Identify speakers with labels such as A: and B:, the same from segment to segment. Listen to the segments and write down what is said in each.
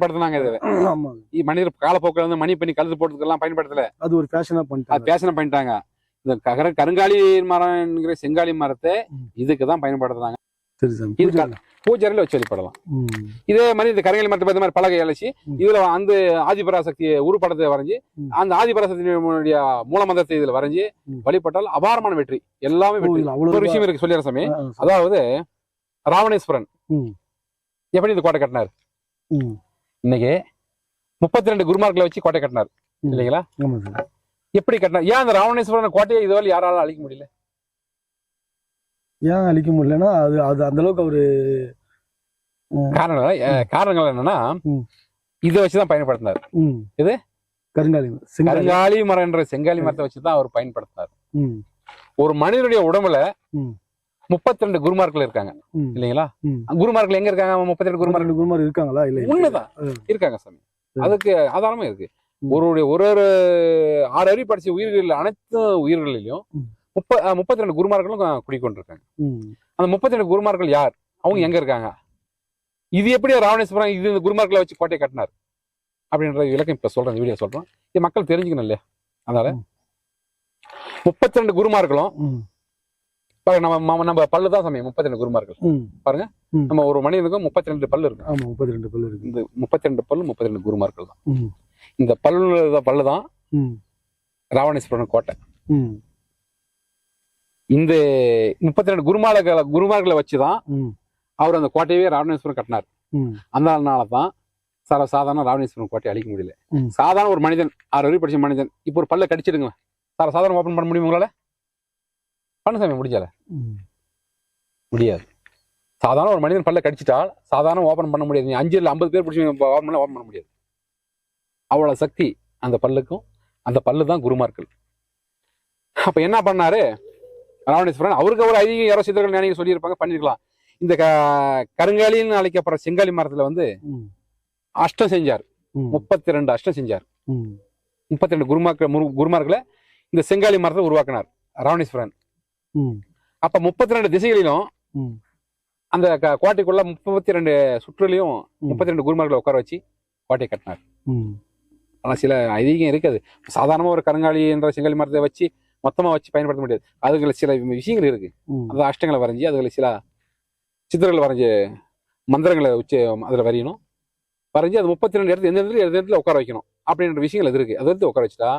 A: படுத்துனாங்க இது மனிதர் காலப்போக்கில் வந்து மணி பண்ணி கழுத்து போட்டுக்கெல்லாம் பயன்படுத்தல
B: அது ஒரு ஃபேஷனா
A: அது
B: பண்ணிட்டாங்க
A: பேஷனை பண்ணிட்டாங்க இந்த ககர கருங்காலி மரம்ங்கிற செங்காலி மரத்தை. இதுக்கு தான் பயன்படுத்துறாங்க
B: சரி சாமி
A: இது
B: பூஜை-
A: பூஜையில வச்சு வழிபடலாம். இதே மாதிரி இந்த கருங்காலி மரத்தை பார்த்த மாதிரி பலகை அழைச்சி. இதுல அந்த ஆதிபராசக்தி உருப்படத்தை வரைஞ்சி. அந்த ஆதிபராசக்தியினுடைய மூலமந்திரத்தை இதுல வரைஞ்சி. வழிபட்டால் அபாரமான வெற்றி எல்லாமே வெற்றி ஒரு விஷயம் இருக்கு சொல்லிடுற சாமி
B: ஆ, ஆ, சரி.
A: அதாவது ராவணேஸ்வரன். எப்படி இந்த கோட்டை கட்டினார். இன்னைக்கு முப்பத்தி ரெண்டு குருமார்களை வச்சு கோட்டை கட்டினார். இல்லைங்களா எப்படி கட்டினார் ஏன் அந்த ராவணேஸ்வரன் கோட்டையை இதுவரை யாராலும் அழிக்க முடியல
B: ஏன் அழிக்க முடியலன்னா அது அது அந்த அளவுக்கு அவரு
A: காரணம் காரணங்கள் என்னன்னா. இதை வச்சுதான் பயன்படுத்தினார். எது?
B: கருங்காலி
A: கருங்காலி மரம் என்ற செங்காலி மரத்தை வச்சுதான் அவர் பயன்படுத்தினார். ஒரு மனிதனுடைய உடம்புல. முப்பத்தி ரெண்டு குருமார்கள் இருக்காங்க. இல்லைங்களா. குருமார்கள் எங்க இருக்காங்க முப்பத்தி ரெண்டு குருமார்கள்
B: குருமார் இருக்காங்களா இல்ல
A: உண்மைதான். இருக்காங்க சாமி. அதுக்கு ஆதாரமும் இருக்கு. ஒருவருடைய ஒரு ஒரு ஆறு அறிவு படிச்ச உயிர்கள் அனைத்து உயிர்களிலும்
B: ம்.
A: முப்ப முப்பத்தி ரெண்டு குருமார்களும் குடிக்கொண்டிருக்காங்க. அந்த முப்பத்தி ரெண்டு குருமார்கள் யார் அவங்க எங்க இருக்காங்க இது எப்படி ராவணேஸ்வரம் இது இந்த குருமார்களை வச்சு கோட்டையை கட்டினார் அப்படின்ற விளக்கம் இப்ப சொல்றேன் வீடியோ சொல்றேன் இது மக்கள் தெரிஞ்சுக்கணும் இல்லையா அதனால. முப்பத்தி ரெண்டு குருமார்களும். பாருங்க, நம்ம நம்ம- பல்லு தான் சமயம் முப்பத்தி ரெண்டு குருமார்கள்
B: ம்.
A: நம்ம ஒரு மனிதனுக்கும் முப்பத்தி ரெண்டு பல்லு இருக்கு
B: ஆமா முப்பத்தி ரெண்டு பல்லு இருக்கு
A: இந்த முப்பத்தி ரெண்டு பல்லு முப்பத்தி ரெண்டு குருமார்கள் தான். இந்த பல்லு பல்லு தான். ராவணேஸ்வரன் கோட்டை. இந்த முப்பத்தி ரெண்டு குருமார்களை குருமார்களை வச்சுதான். அவர் அந்த கோட்டையவே ராவணேஸ்வரன் கட்டினார். அந்த தான் சார சாதாரண ராவணேஸ்வரன் கோட்டையை அழிக்க முடியல. சாதாரண ஒரு மனிதன் ஆறு வரி படிச்ச மனிதன் இப்போ ஒரு பல்ல கடிச்சிடுங்க சார சாதாரண ஓபன் பண்ண முடியும் உங்களால பண்ண சாமி முடிஞ்சால. முடியாது சாதாரண ஒரு மனிதன் பல்ல கடிச்சிட்டால் சாதாரண ஓபன் பண்ண முடியாது நீ அஞ்சு இல்லை ஐம்பது பேர் பிடிச்சி ஓபன் பண்ண ஓபன் பண்ண முடியாது அவ்வளவு சக்தி அந்த பல்லுக்கும் அந்த பல்லு தான் குருமார்கள் அப்ப என்ன பண்ணாரு ராவணேஸ்வரன் அவருக்கு ஒரு அதிக யாரோ சித்தர்கள் ஞானிகள் சொல்லியிருப்பாங்க பண்ணிருக்கலாம் இந்த க- கருங்காலின்னு அழைக்கப்படுற செங்காலி மரத்துல வந்து. அஷ்டம் செஞ்சார். முப்பத்தி ரெண்டு அஷ்டம் செஞ்சார். முப்பத்தி ரெண்டு குருமாக்கள் முரு- குருமார்களை இந்த செங்காலி மரத்தை உருவாக்கினார் ராவணேஸ்வரன். அப்ப முப்பத்தி ரெண்டு திசைகளிலும். அந்த கோட்டைக்குள்ள முப்பத்தி ரெண்டு சுற்றுலையும். முப்பத்தி ரெண்டு குருமார்களை உட்கார வச்சு கோட்டையை கட்டினார். ஆனா சில ஐதீகம் இருக்குது சாதாரணமா ஒரு கருங்காலி என்ற செங்கல் மரத்தை வச்சு மொத்தமா வச்சு பயன்படுத்த முடியாது அதுல சில விஷயங்கள் இருக்கு. அந்த அஷ்டங்களை வரைஞ்சி அதுல சில சித்திரங்களை வரைஞ்சி மந்திரங்களை வச்சு அதுல வரையணும் வரைஞ்சி அது முப்பத்தி ரெண்டு இடத்துல எந்த இடத்துல எந்த இடத்துல உட்கார வைக்கணும் அப்படின்ற விஷயங்கள் அது இருக்கு அது வந்து உட்கார வச்சுட்டா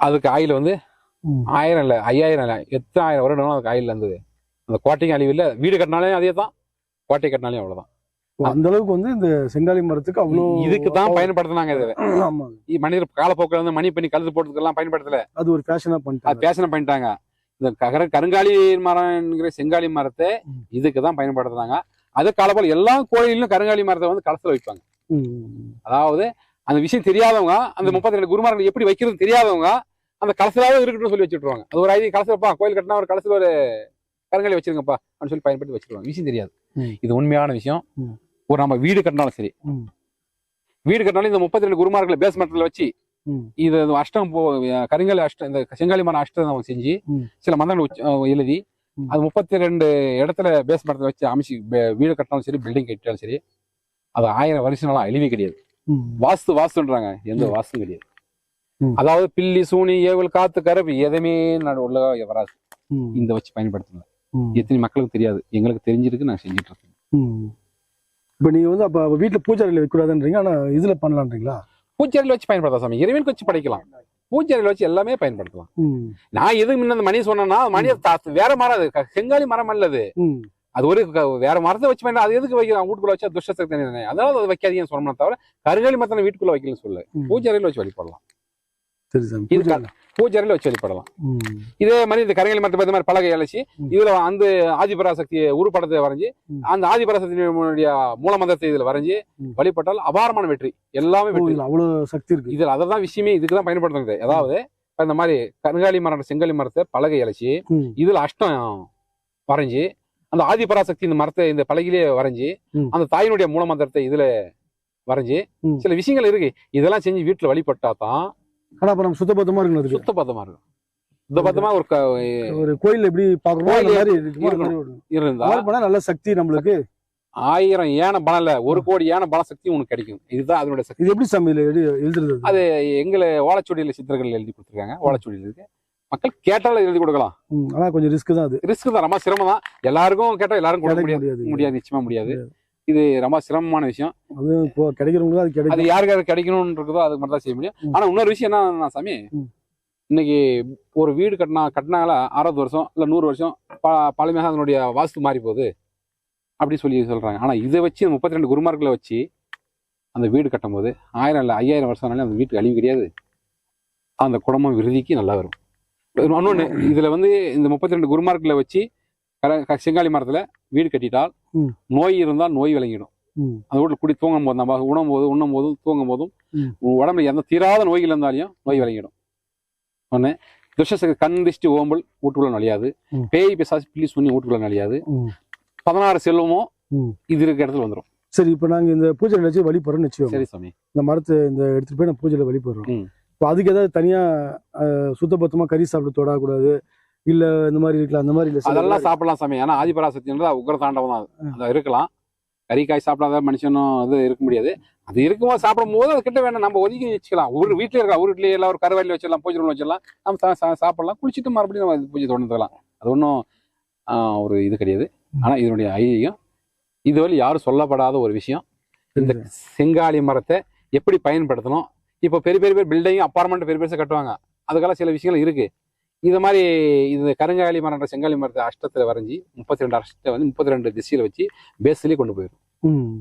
A: அதுக்கு ஆயில் வந்து. ஆயிரம் இல்லை ஐயாயிரம் இல்லை எத்தனை ஆயிரம் வருடம் அதுக்கு ஆயில் இருந்தது. அந்த கோட்டைக்கும் அழிவு இல்லை வீடு கட்டினாலே அதே தான் கோட்டை கட்டினாலே அவ்வளவுதான்.
B: அந்த அளவுக்கு வந்து இந்த செங்காலி மரத்துக்கு அவ்வளோ
A: இதுக்கு தான் பயன்படுத்தினாங்க இது.
B: ஆமா
A: மனிதர் காலப்போக்கில் வந்து மணி பண்ணி கழுத்து போட்டுக்கெல்லாம் பயன்படுத்தல.
B: அது ஒரு ஃபேஷனா
A: அது
B: பண்ணிட்டாங்க
A: பேஷனை பண்ணிட்டாங்க. இந்த ககர கருங்காலி மரம்ங்கிற செங்காலி மரத்தை. இதுக்கு தான் பயன்படுத்துறாங்க அது காலப்போல எல்லா கோயிலும் கருங்காலி மரத்தை வந்து கலத்துல வைப்பாங்க. அதாவது அந்த விஷயம் தெரியாதவங்க அந்த. முப்பத்தி ரெண்டு குருமார்கள் எப்படி வைக்கிறது தெரியாதவங்க அந்த கலசலாவது இருக்கட்டும் சொல்லி வச்சுட்டுருவாங்க அது ஒரு ஐதி கலசம் வைப்பா கோயில் கட்டினா ஒரு கலசல ஒரு கருங்காலி வச்சிருங்கப்பா அப்படின்னு சொல்லி பயன்படுத்தி வச்சிருவாங்க விஷயம் தெரியாது. இது உண்மையான விஷயம். ஒரு நம்ம வீடு கட்டினாலும் சரி. வீடு கட்டினாலும் இந்த முப்பத்தி ரெண்டு குருமார்களை பேஸ்மெண்ட்ல வச்சு. இது அஷ்டம் போ கருங்காலி அஷ்டம் இந்த செங்காலி மரம் அஷ்டம் நம்ம செஞ்சு. சில மந்திரங்கள் எழுதி. அது முப்பத்தி ரெண்டு இடத்துல பேஸ்மெண்ட்ல வச்சு அமைச்சு வீடு கட்டினாலும் சரி பில்டிங் கட்டினாலும் சரி அது ஆயிரம் வருஷம்லாம் அழிவே கிடையாது. வாஸ்து வாஸ்துன்றாங்க எந்த
B: ம்.
A: வாஸ்தும் கிடையாது. அதாவது பில்லி சூனி ஏவல் காத்து கருப்பு எதுவுமே உள்ள வராது. இந்த வச்சு பயன்படுத்தணும்
B: ம்.
A: எத்தனை மக்களுக்கு தெரியாது. எங்களுக்கு தெரிஞ்சிருக்கு நான் செஞ்சுட்டு இருக்கேன்.
B: இப்ப நீங்க வந்து அப்ப வீட்டுல பூஜை அறையில வைக்கூடாதுன்றீங்க ஆனா இதுல பண்ணலான்றீங்களா?
A: பூச்செடியில் வச்சு பயன்படுத்தலாம் சாமி. இறைவனுக்கு வச்சு படைக்கலாம். பூச்செடியில் வச்சு எல்லாமே பயன்படுத்தலாம். நான் எதுக்கு முன்ன அந்த மணி சொன்னேன்னா மணி தா- வேற மரம் அது. செங்காலி மரம் அல்லது. அது ஒரு வேற மரத்தை வச்சு பயன்பட அது எதுக்கு வைக்கலாம்? வீட்டுக்குள்ள வச்சா துஷ்டசக்தி. அதாவது அதை வைக்காதீங்கன்னு சொல்லணும் தவிர கருங்காலி மரத்தை வீட்டுக்குள்ள வைக்கலன்னு சொல்லு
B: ம்.
A: பூஜை அறையில வச்சு வழிபடலாம்.
B: சரி சாமி
A: இது
B: பூஜை
A: க- பூஜை அறையில வச்சு வழிபடலாம். இதே மாதிரி இந்த கருங்காலி மரத்தை மாதிரி பலகை அழைச்சி. இதுல அந்த ஆதிபராசக்தி உருப்படத்தை வரைஞ்சி. அந்த ஆதிபராசக்தியினுடைய மூலமந்திரத்தை இதுல வரைஞ்சி. வழிபட்டால் அபாரமான வெற்றி எல்லாமே வெற்றி
B: அவ்வளவு சக்தி இருக்கு
A: இதுல அததான் விஷயமே இதுக்கு தான் பயன்படுத்துறது அதாவது இந்த மாதிரி கருங்காலி மரம் செங்கலி மரத்தை பலகை அழைச்சி. இதுல அஷ்டம் வரைஞ்சி அந்த ஆதிபராசக்தி இந்த மரத்தை இந்த பலகையிலே வரைஞ்சி. அந்த தாயினுடைய மூலமந்திரத்தை இதுல வரைஞ்சி. சில விஷயங்கள் இருக்கு இதெல்லாம் செஞ்சு வீட்டுல வழிபட்டா தான்
B: ஆனா அப்ப நம்ம சுத்தபத்தமா இருக்கணும் அதுக்கு.
A: சுத்த பத்தமா இருக்கும் சுத்த பத்தமா ஒரு
B: ஒரு கோயில்ல எப்படி பாக்குறோமோ
A: இருந்தா
B: பண்ணா நல்ல சக்தி நம்மளுக்கு.
A: ஆயிரம் ஏன பலம் இல்ல. ஒரு கோடி ஏன பல சக்தி உனக்கு கிடைக்கும். இதுதான் அதனுடைய சக்தி.
B: இது எப்படி சாமி இதுல எழுதி எழுதுறது?
A: அது எங்களை ஓலைச்சுவடியில சித்தர்கள் எழுதி கொடுத்துருக்காங்க. ஓலைச்சுவடியில் இருக்கு. மக்கள் கேட்டாலும் எழுதி கொடுக்கலாம்.
B: ஆனா கொஞ்சம் ரிஸ்க் தான் அது.
A: ரிஸ்க் தான். ரொம்ப சிரமம் தான். எல்லாருக்கும் கேட்டா எல்லாரும் கொடுக்க முடியாது.
B: முடியாது.
A: நிச்சயமா முடியாது. இது ரொம்ப சிரமமான விஷயம்.
B: அது இப்போ கிடைக்கிறவங்களுக்கு அது
A: அது
B: கிடைக்கும்.
A: யாருக்கு யாருக்கு கிடைக்கணும்னு இருக்குதோ அது மட்டும் தான் செய்ய முடியும். ஆனா இன்னொரு விஷயம் என்ன சாமி. இன்னைக்கு ஒரு வீடு கட்டினா கட்டினாங்களா அறுபது வருஷம் இல்ல நூறு வருஷம் ப- பழமையாக அதனுடைய வாஸ்து மாறி போகுது அப்படி சொல்லி சொல்றாங்க. ஆனா இதை வச்சு முப்பத்தி ரெண்டு குருமார்களை வச்சு அந்த வீடு கட்டும்போது ஆயிரம் இல்லை ஐயாயிரம் வருஷம் ஆனாலும் அந்த வீட்டுக்கு அழிவு கிடையாது. அந்த குடும்பம் விருதிக்கு நல்லா வரும். இன்னொன்று இதுல வந்து இந்த முப்பத்தி ரெண்டு குருமார்களை வச்சு கர- செங்காலி மரத்துல வீடு கட்டிட்டால். நோய் இருந்தால் நோய் விளங்கிடும். அந்த வீட்டில் குடி தூங்கும் போது நம்ம உண்ணும் போது உண்ணும் போதும் தூங்கும் போதும் உடம்புல எந்த தீராத நோய்கள் இருந்தாலையும் நோய் விளங்கிடும். ஒன்று துஷசக்தி கண் திஷ்டி ஓம்பல் வீட்டுக்குள்ள நுழையாது. பேய் பிசாசு பிளீஸ் பண்ணி வீட்டுக்குள்ள நுழையாது. பதினாறு செல்வமும். இது இருக்க இடத்துல வந்துடும்
B: சரி இப்போ நாங்க இந்த பூஜையில வச்சு வழிபடுறோம்னு வச்சுக்கோங்க.
A: சரி சாமி.
B: இந்த மரத்தை இந்த எடுத்துட்டு போய் நம்ம பூஜையில வழிபடுறோம். இப்போ அதுக்கு ஏதாவது தனியா அஹ், சுத்தபத்தமா கறி சாப்பிட்டு தொடக்கூடாது இல்ல இந்த மாதிரி இருக்கலாம் அந்த மாதிரி இல்ல
A: அதெல்லாம் சாப்பிடலாம் சாமி. ஏன்னா ஆதிபராசக்தின்றது உக்ர தாண்டவம் தான். அது. அது இருக்கலாம். கறிக்காய் சாப்பிடாத மனுஷனும் இது இருக்க முடியாது. அது இருக்கும்போது சாப்பிடும் போது அது கிட்ட வேணும் நம்ம ஒதுக்கி வச்சுக்கலாம். ஒரு வீட்டில் இருக்கலாம். ஒரு வீட்லயே எல்லாம் ஒரு கருவாயில் வச்சிடலாம் பூஜை ரூம் வச்சிடலாம். நம்ம சாப்பிடலாம். குளிச்சுட்டு மறுபடியும் நம்ம பூஜை தொடர்ந்துக்கலாம். அது ஒன்றும் ஒரு இது கிடையாது. ஆனா இதனுடைய ஐதீகம் இதுவரை யாரும் சொல்லப்படாத ஒரு விஷயம். இந்த செங்காலி மரத்தை எப்படி பயன்படுத்தணும்? இப்போ பெரிய பெரிய பெரிய பில்டிங் அப்பார்ட்மெண்ட் பெரிய பெருசாக கட்டுவாங்க. அதுக்கெல்லாம் சில விஷயங்கள் இருக்கு. இது மாதிரி இந்த கருங்காலி மரம்ன்ற செங்காலி மரத்தை அஷ்டத்தில் வரைஞ்சி முப்பத்தி ரெண்டு அஷ்டத்தை வந்து முப்பத்தி ரெண்டு திசையில் வச்சு பேஸ்லேயே கொண்டு போயிடும்
B: ம்,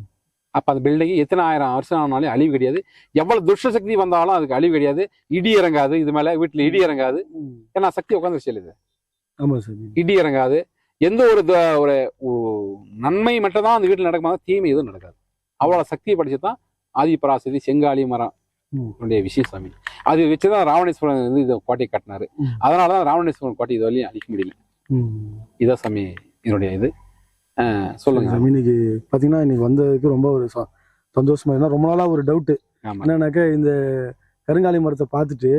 A: அப்போ அந்த பில்டிங் எத்தனை ஆயிரம் வருஷம் ஆனாலும் அழிவு கிடையாது. எவ்வளவு துஷ்ட சக்தி வந்தாலும் அதுக்கு அழிவு கிடையாது. இடி இறங்காது இது மேலே வீட்டில் இடி இறங்காது. ஏன்னா சக்தி உட்காந்து செல்லுது
B: ஆமா சாமி
A: இடி இறங்காது. எந்த ஒரு ஒரு நன்மை மட்டும் தான் அந்த வீட்டில் நடக்குமா? தீமை எதுவும் நடக்காது. அவ்வளோ சக்தியை படிச்சு தான் ஆதிபராசதி செங்காலி மரம்
B: ம்.
A: உடைய விஷயம் சாமி அது வச்சுதான் ராவணேஸ்வரன் வந்து இந்த கோட்டையை கட்டினாரு.
B: ம்.
A: அதனால தான் ராவணேஸ்வரன் கோட்டை இது வரையும் அழிக்க முடியல. இதான் சாமி இதனுடைய இது. சொல்லுங்க.
B: சாமி இன்னைக்கு பாத்தீங்கன்னா இன்னைக்கு வந்ததுக்கு ரொம்ப ஒரு சந்தோஷமா இருந்தா ரொம்ப நாளா ஒரு டவுட்
A: ஆமா.
B: என்னன்னாக்கா இந்த கருங்காலி மரத்தை பார்த்துட்டு.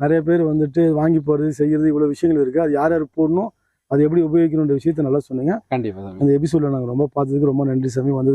B: நிறைய பேர் வந்துட்டு வாங்கி போறது செய்யறது இவ்வளவு விஷயங்கள் இருக்கு. அது யார் யார் போடணும் அது எப்படி உபயோகிக்கணுன்ற விஷயத்த நல்லா சொன்னீங்க.
A: கண்டிப்பா
B: அந்த எபிசோட்ல நாங்க ரொம்ப பார்த்ததுக்கு ரொம்ப நன்றி சாமி வந்தது